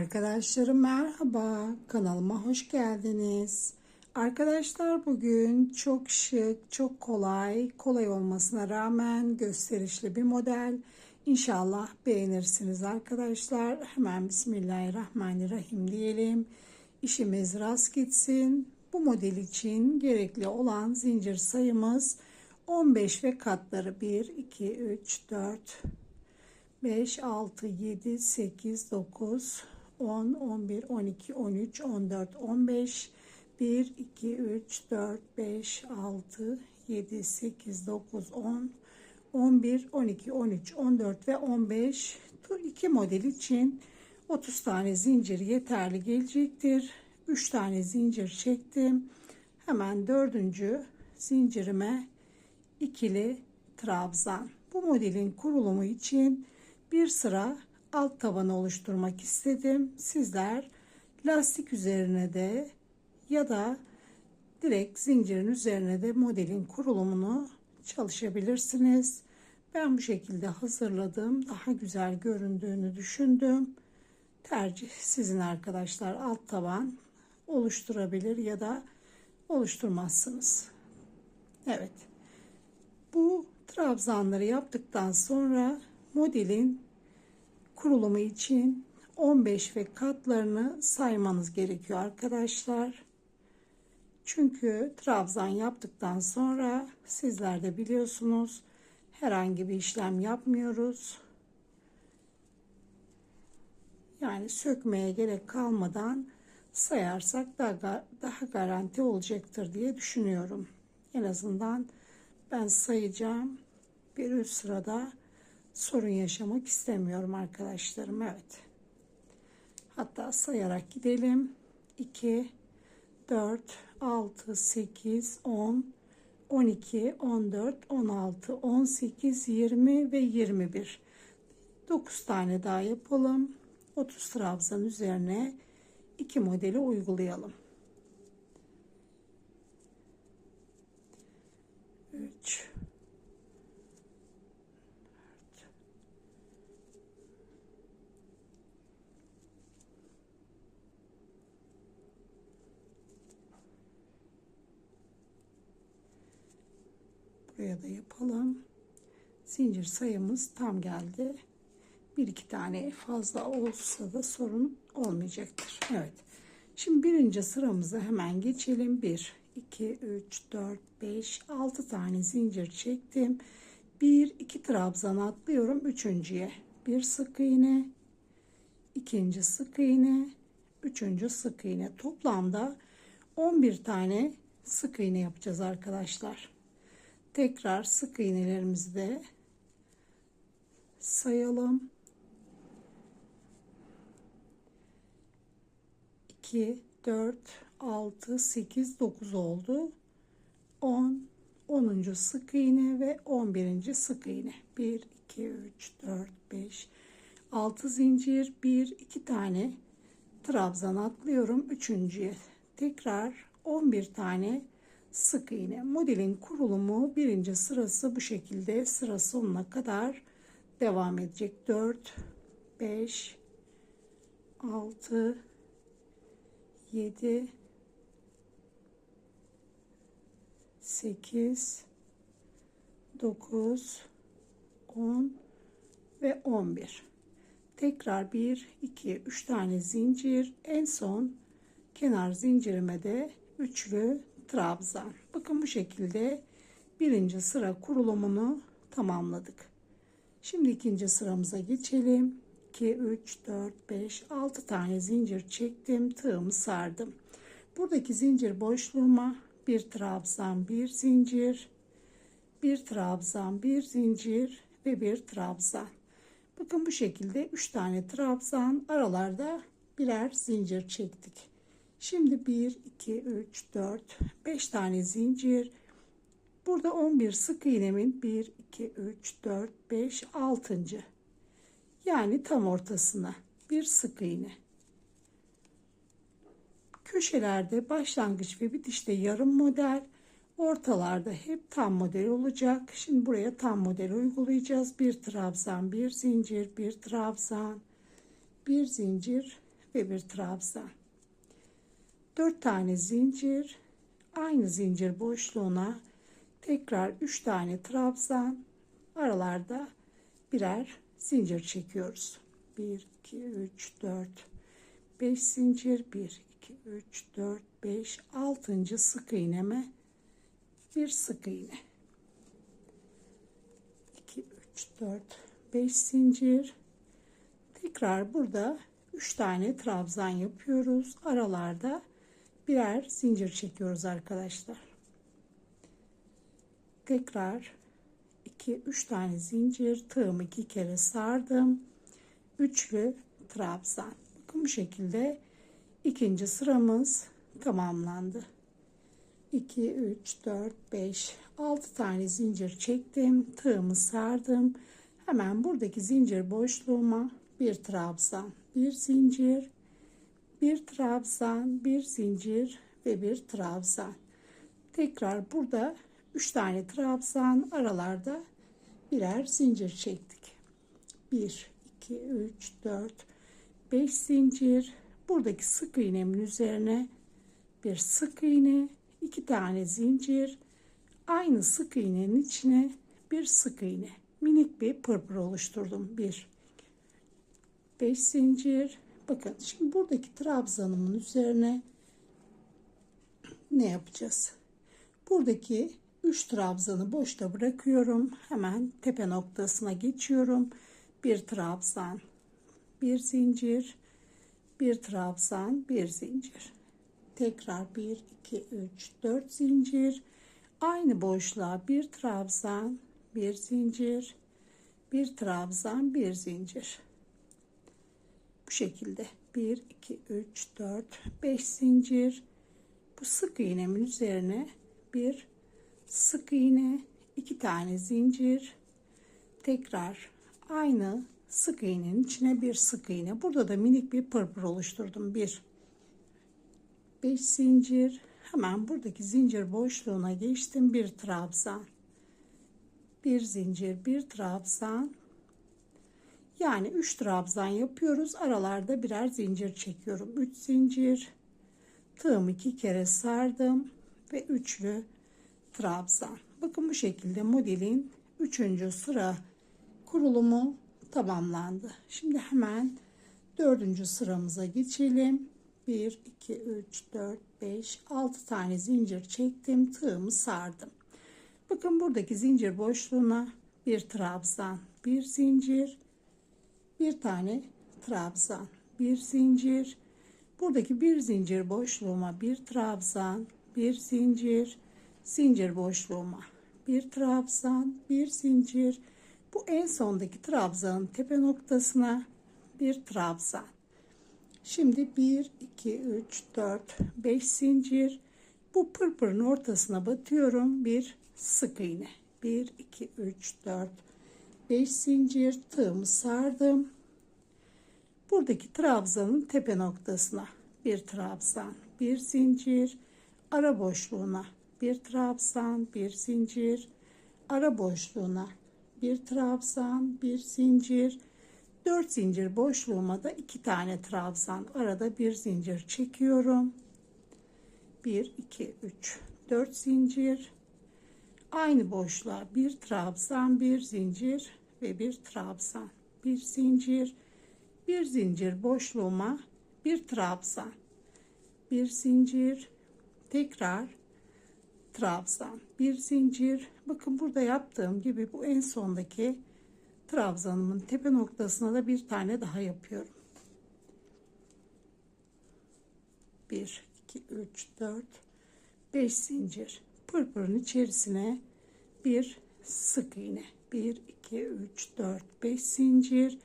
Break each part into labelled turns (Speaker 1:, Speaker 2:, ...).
Speaker 1: Arkadaşlarım merhaba, kanalıma hoş geldiniz. Arkadaşlar bugün çok şık, çok kolay, kolay olmasına rağmen gösterişli bir model. İnşallah beğenirsiniz arkadaşlar. Hemen Bismillahirrahmanirrahim diyelim. İşimiz rast gitsin. Bu model için gerekli olan zincir sayımız 15 ve katları 1, 2, 3, 4, 5, 6, 7, 8, 9, 10, 11, 12, 13, 14, 15, 1, 2, 3, 4, 5, 6, 7, 8, 9, 10, 11, 12, 13, 14 ve 15 bu iki model için 30 tane zincir yeterli gelecektir. 3 tane zincir çektim. Hemen dördüncü zincirime ikili trabzan. Bu modelin kurulumu için bir sıra alt tabanı oluşturmak istedim. Sizler lastik üzerine de ya da direkt zincirin üzerine de modelin kurulumunu çalışabilirsiniz. Ben bu şekilde hazırladım. Daha güzel göründüğünü düşündüm. Tercih sizin arkadaşlar. Alt taban oluşturabilir ya da oluşturmazsınız. Evet. Bu trabzanları yaptıktan sonra modelin kurulumu için 15 ve katlarını saymanız gerekiyor arkadaşlar. Çünkü trabzan yaptıktan sonra sizler de biliyorsunuz herhangi bir işlem yapmıyoruz. Yani sökmeye gerek kalmadan sayarsak daha, daha garanti olacaktır diye düşünüyorum. En azından ben sayacağım. Bir üst sırada sorun yaşamak istemiyorum arkadaşlarım. Evet. Hatta sayarak gidelim. 2, 4, 6, 8, 10, 12, 14, 16, 18, 20 ve 21. 9 tane daha yapalım. 30 trabzan üzerine iki modeli uygulayalım. 3 Buraya da yapalım. Zincir sayımız tam geldi. Bir iki tane fazla olsa da sorun olmayacaktır. Evet. Şimdi birinci sıramızı hemen geçelim. 1, 2, 3, 4, 5, 6 tane zincir çektim. 1, 2 trabzan atlıyorum. Üçüncüye bir sık iğne. ikinci sık iğne. Üçüncü sık iğne. Toplamda 11 tane sık iğne yapacağız arkadaşlar tekrar sık iğnelerimizi de sayalım. 2 4 6 8 9 oldu. 10 10. sık iğne ve 11. sık iğne. 1 2 3 4 5 6 zincir 1 2 tane trabzan atlıyorum. Üçüncüye tekrar 11 tane sık iğne. Modelin kurulumu birinci sırası bu şekilde sıra sonuna kadar devam edecek. 4, 5, 6, 7, 8, 9, 10 ve 11. Tekrar 1, 2, 3 tane zincir. En son kenar zincirime de üçlü trabzan. Bakın bu şekilde birinci sıra kurulumunu tamamladık. Şimdi ikinci sıramıza geçelim. 2, 3, 4, 5, 6 tane zincir çektim. Tığımı sardım. Buradaki zincir boşluğuma bir trabzan, bir zincir, bir trabzan, bir zincir ve bir trabzan. Bakın bu şekilde 3 tane trabzan aralarda birer zincir çektik. Şimdi 1, 2, 3, 4, 5 tane zincir. Burada 11 sık iğnemin 1, 2, 3, 4, 5, 6. Yani tam ortasına bir sık iğne. Köşelerde başlangıç ve bitişte yarım model, ortalarda hep tam model olacak. Şimdi buraya tam model uygulayacağız. Bir trabzan, bir zincir, bir trabzan, bir zincir ve bir trabzan. 4 tane zincir, aynı zincir boşluğuna tekrar 3 tane trabzan, aralarda birer zincir çekiyoruz. 1 2 3 4 5 zincir 1 2 3 4 5 6. sık iğneme bir sık iğne 2 3 4 5 zincir tekrar burada 3 tane trabzan yapıyoruz aralarda birer zincir çekiyoruz arkadaşlar. Tekrar 2 3 tane zincir tığımı iki kere sardım. Üçlü trabzan. Bu şekilde ikinci sıramız tamamlandı. 2 3 4 5 6 tane zincir çektim tığımı sardım. Hemen buradaki zincir boşluğuma bir trabzan bir zincir bir trabzan bir zincir ve bir trabzan. Tekrar burada 3 tane trabzan aralarda birer zincir çektik. 1 2 3 4 5 zincir. Buradaki sık iğnemin üzerine bir sık iğne iki tane zincir. Aynı sık iğnenin içine bir sık iğne. Minik bir pırpır oluşturdum. 1 5 zincir bakın şimdi buradaki trabzanımın üzerine ne yapacağız? Buradaki 3 trabzanı boşta bırakıyorum. Hemen tepe noktasına geçiyorum. Bir trabzan bir zincir bir trabzan bir zincir. Tekrar 1 2 3 4 zincir. Aynı boşluğa bir trabzan bir zincir bir trabzan bir zincir bu şekilde. 1 2 3 4 5 zincir. Bu sık iğnemin üzerine bir sık iğne iki tane zincir. Tekrar aynı sık iğnenin içine bir sık iğne. Burada da minik bir pırpır oluşturdum. Bir 5 zincir. Hemen buradaki zincir boşluğuna geçtim. Bir trabzan. Bir zincir bir trabzan yani 3 trabzan yapıyoruz. Aralarda birer zincir çekiyorum. 3 zincir. Tığımı iki kere sardım ve üçlü trabzan. Bakın bu şekilde modelin 3. sıra kurulumu tamamlandı. Şimdi hemen dördüncü sıramıza geçelim. 1 2 3 4 5 6 tane zincir çektim. Tığımı sardım. Bakın buradaki zincir boşluğuna bir trabzan bir zincir bir tane trabzan bir zincir buradaki bir zincir boşluğuma bir trabzan bir zincir zincir boşluğuma bir trabzan bir zincir bu en sondaki trabzanın tepe noktasına bir trabzan Şimdi 1, 2, 3, 4, 5 zincir. Bu pırpırın ortasına batıyorum. Bir sık iğne. 1, 2, 3, 4, 5 zincir. Tığımı sardım. Buradaki trabzanın tepe noktasına bir trabzan, bir zincir. Ara boşluğuna bir trabzan, bir zincir. Ara boşluğuna bir trabzan, bir zincir 4 zincir boşluğuma da 2 tane trabzan arada bir zincir çekiyorum 1 2 3 4 zincir aynı boşluğa bir trabzan bir zincir ve bir trabzan bir zincir bir zincir boşluğuma bir trabzan bir zincir tekrar trabzan bir zincir. Bakın burada yaptığım gibi bu en sondaki trabzanımın tepe noktasına da bir tane daha yapıyorum. 1 2 3 4 5 zincir. Pırpırın içerisine bir sık iğne. 1 2 3 4 5 zincir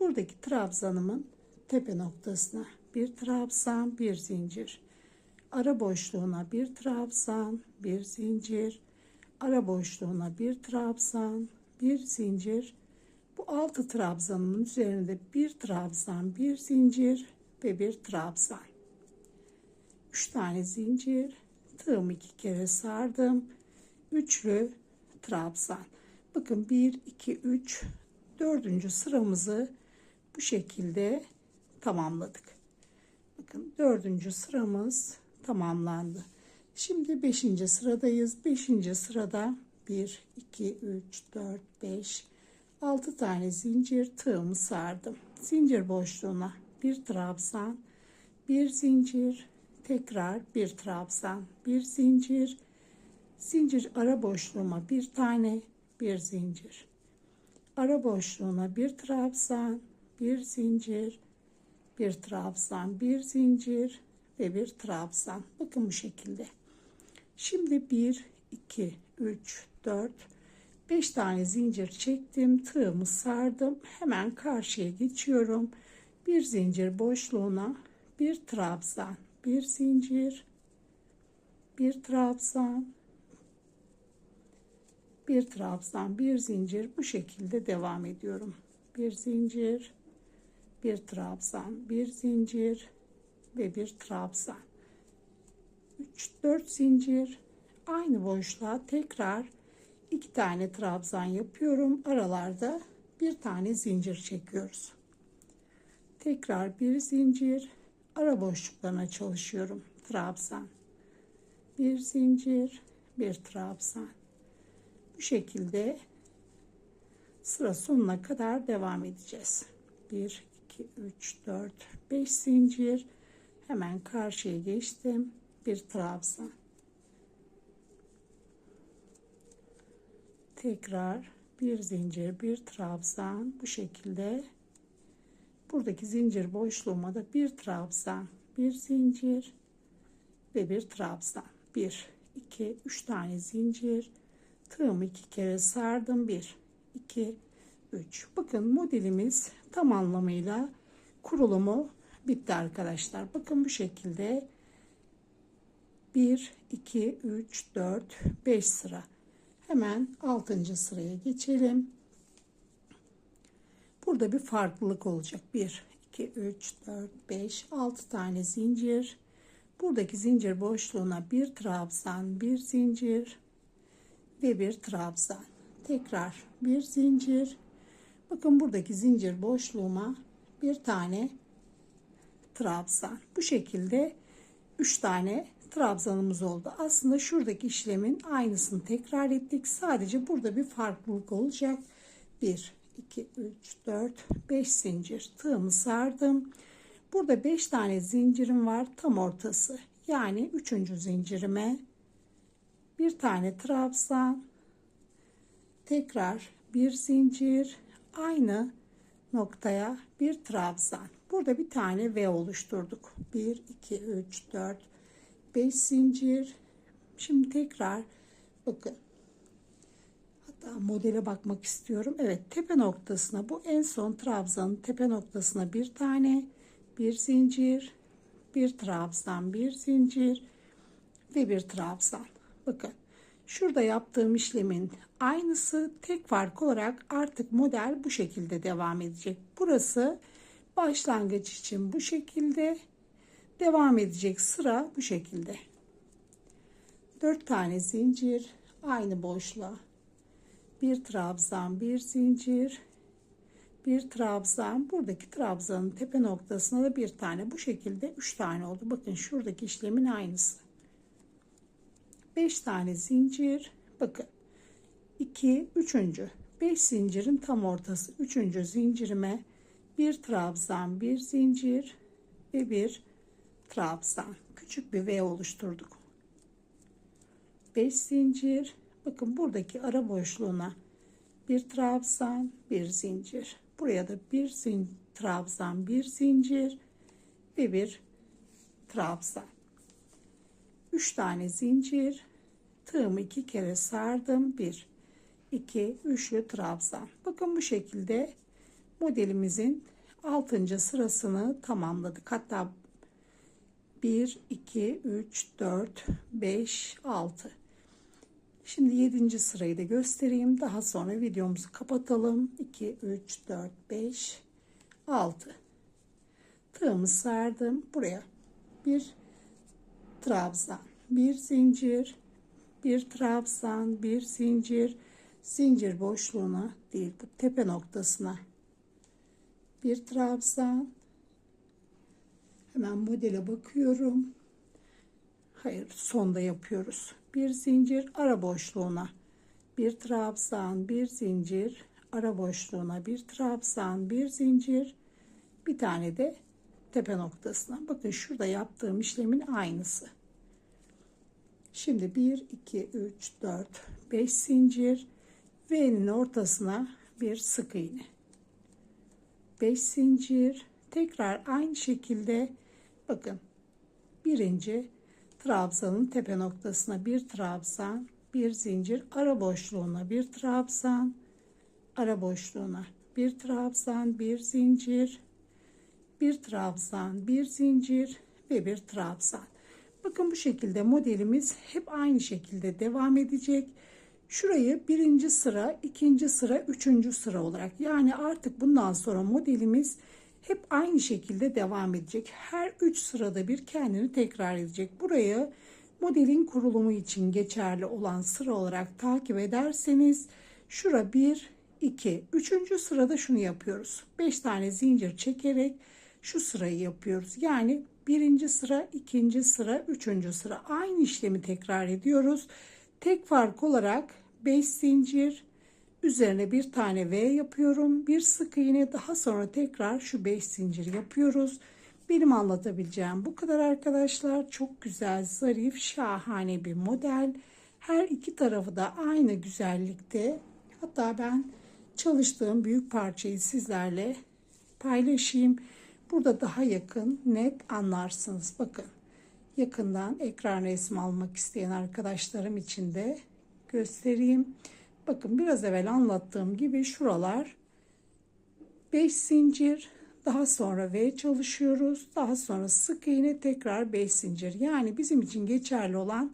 Speaker 1: buradaki trabzanımın tepe noktasına bir trabzan bir zincir ara boşluğuna bir trabzan bir zincir ara boşluğuna bir trabzan bir zincir bu altı trabzanın üzerinde bir trabzan, bir zincir ve bir trabzan. Üç tane zincir, tığımı iki kere sardım. Üçlü trabzan. Bakın 1, 2, 3, dördüncü sıramızı bu şekilde tamamladık. Bakın dördüncü sıramız tamamlandı. Şimdi beşinci sıradayız. Beşinci sırada 1, 2, 3, 4, 5, 6 tane zincir tığımı sardım. Zincir boşluğuna bir trabzan, bir zincir, tekrar bir trabzan, bir zincir, zincir ara boşluğuma bir tane, bir zincir. Ara boşluğuna bir trabzan, bir zincir, bir trabzan, bir zincir ve bir trabzan. Bakın bu şekilde. Şimdi 1, 2, 3, 4, 5 tane zincir çektim. Tığımı sardım. Hemen karşıya geçiyorum. Bir zincir boşluğuna bir trabzan, bir zincir, bir trabzan, bir trabzan, bir zincir bu şekilde devam ediyorum. Bir zincir, bir trabzan, bir zincir ve bir trabzan. 3 4 zincir aynı boşluğa tekrar iki tane trabzan yapıyorum. Aralarda bir tane zincir çekiyoruz. Tekrar bir zincir ara boşluklarına çalışıyorum. Trabzan. Bir zincir, bir trabzan. Bu şekilde sıra sonuna kadar devam edeceğiz. 1 2 3 4 5 zincir hemen karşıya geçtim. Bir trabzan. Tekrar bir zincir, bir trabzan bu şekilde buradaki zincir boşluğuma da bir trabzan, bir zincir ve bir trabzan. 1 2 3 tane zincir tığımı iki kere sardım. 1 2 3 bakın modelimiz tam anlamıyla kurulumu bitti arkadaşlar. Bakın bu şekilde. 1 2 3 4 5 sıra. Hemen 6. sıraya geçelim. Burada bir farklılık olacak. 1 2 3 4 5 6 tane zincir. Buradaki zincir boşluğuna bir trabzan bir zincir ve bir trabzan. Tekrar bir zincir. Bakın buradaki zincir boşluğuma bir tane trabzan. Bu şekilde 3 tane trabzanımız oldu. Aslında şuradaki işlemin aynısını tekrar ettik. Sadece burada bir farklılık olacak. 1 2 3 4 5 zincir tığımı sardım. Burada 5 tane zincirim var tam ortası. Yani 3. zincirime bir tane trabzan tekrar bir zincir aynı noktaya bir trabzan. Burada bir tane V oluşturduk. 1 2 3 4 5 zincir. Şimdi tekrar bakın. Hatta modele bakmak istiyorum. Evet tepe noktasına bu en son trabzanın tepe noktasına bir tane bir zincir bir trabzan bir zincir ve bir trabzan Bakın şurada yaptığım işlemin aynısı tek fark olarak artık model bu şekilde devam edecek. Burası başlangıç için bu şekilde devam edecek sıra bu şekilde. 4 tane zincir aynı boşluğa bir trabzan bir zincir bir trabzan buradaki trabzanın tepe noktasına da bir tane bu şekilde 3 tane oldu bakın şuradaki işlemin aynısı 5 tane zincir. Bakın. 2 3. 5 zincirin tam ortası. 3. zincirime bir trabzan bir zincir ve bir trabzan. Küçük bir V oluşturduk. 5 zincir. Bakın buradaki ara boşluğuna bir trabzan bir zincir. Buraya da bir zin, trabzan bir zincir ve bir trabzan. 3 tane zincir tığımı iki kere sardım 1 2 üçlü trabzan bakın bu şekilde modelimizin 6. sırasını tamamladık hatta 1 2 3 4 5 6 Şimdi 7. sırayı da göstereyim. Daha sonra videomuzu kapatalım. 2 3 4 5 6 Tığımı sardım. Buraya bir trabzan, bir zincir, bir trabzan, bir zincir, zincir boşluğuna değil tepe noktasına bir trabzan. Hemen modele bakıyorum. Hayır, sonda yapıyoruz. Bir zincir ara boşluğuna, bir trabzan, bir zincir, ara boşluğuna, bir trabzan, bir zincir, bir tane de tepe noktasına. Bakın şurada yaptığım işlemin aynısı. Şimdi 1, 2, 3, 4, 5 zincir. V'nin ortasına bir sık iğne. 5 zincir. Tekrar aynı şekilde bakın birinci trabzanın tepe noktasına bir trabzan, bir zincir, ara boşluğuna bir trabzan, ara boşluğuna bir trabzan, bir zincir, bir trabzan, bir zincir ve bir trabzan. Bakın bu şekilde modelimiz hep aynı şekilde devam edecek. Şurayı birinci sıra, ikinci sıra, üçüncü sıra olarak yani artık bundan sonra modelimiz hep aynı şekilde devam edecek. Her üç sırada bir kendini tekrar edecek. Burayı modelin kurulumu için geçerli olan sıra olarak takip ederseniz şura 1, 2, 3. sırada şunu yapıyoruz. 5 tane zincir çekerek şu sırayı yapıyoruz. Yani birinci sıra, ikinci sıra, üçüncü sıra aynı işlemi tekrar ediyoruz. Tek fark olarak 5 zincir üzerine bir tane V yapıyorum. Bir sık iğne daha sonra tekrar şu 5 zincir yapıyoruz. Benim anlatabileceğim bu kadar arkadaşlar. Çok güzel, zarif, şahane bir model. Her iki tarafı da aynı güzellikte. Hatta ben çalıştığım büyük parçayı sizlerle paylaşayım. Burada daha yakın, net anlarsınız. Bakın yakından ekran resmi almak isteyen arkadaşlarım için de göstereyim. Bakın biraz evvel anlattığım gibi şuralar 5 zincir, daha sonra V çalışıyoruz. Daha sonra sık iğne tekrar 5 zincir. Yani bizim için geçerli olan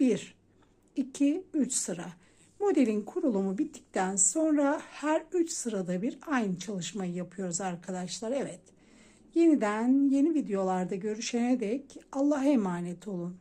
Speaker 1: 1, 2, 3 sıra. Modelin kurulumu bittikten sonra her 3 sırada bir aynı çalışmayı yapıyoruz arkadaşlar. Evet. Yeniden yeni videolarda görüşene dek Allah'a emanet olun.